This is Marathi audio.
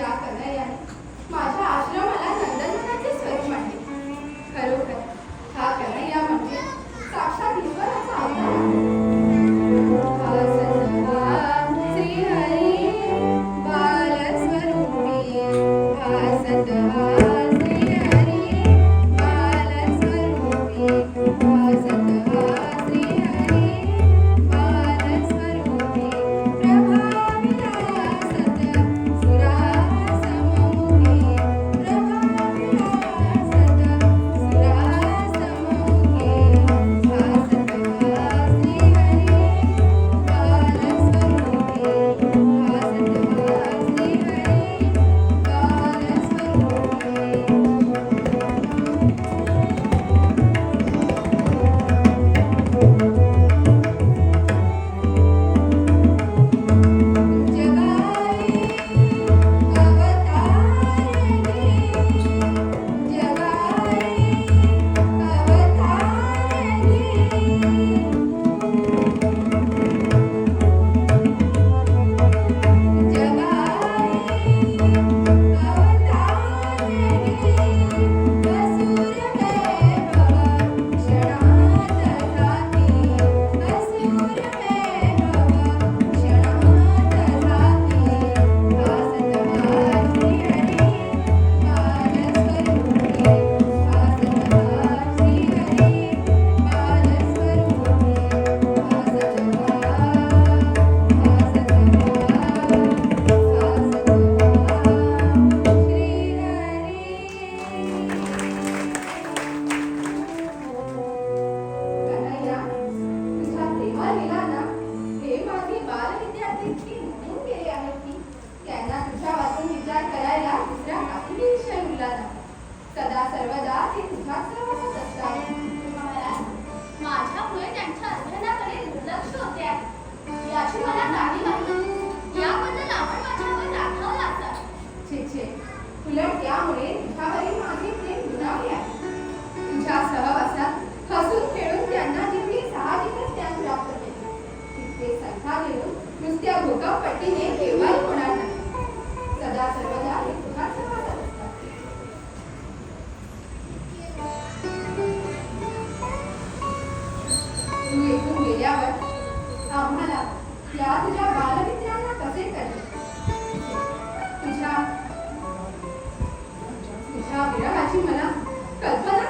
ಹಾಕಲ್ಲ Bye. सर्वदा ते तुझाच सर्वनाच असतात. माझ्यामुळे त्यांच्या अध्ययनाकडे दुर्लक्ष होते याची मला जाणीव आहे. याबद्दल आपण माझ्यावर राखावं लागतात छे छे. उलट त्यामुळे तुझ्यावरील माझे प्रेम दुरावले आहे. तुझ्या सहवासात हसून खेळून त्यांना जेवढी साहजिकच ज्ञान प्राप्त केले तितके संख्या देऊन नुसत्या भोगापट्टीने केव्हाही होणार नाही. सदा सर्वदा तू येथून गेल्यावर आम्हाला या तुझ्या बालमित्रांना कसे करते तुझ्या तुझ्या विरहाची मला कल्पना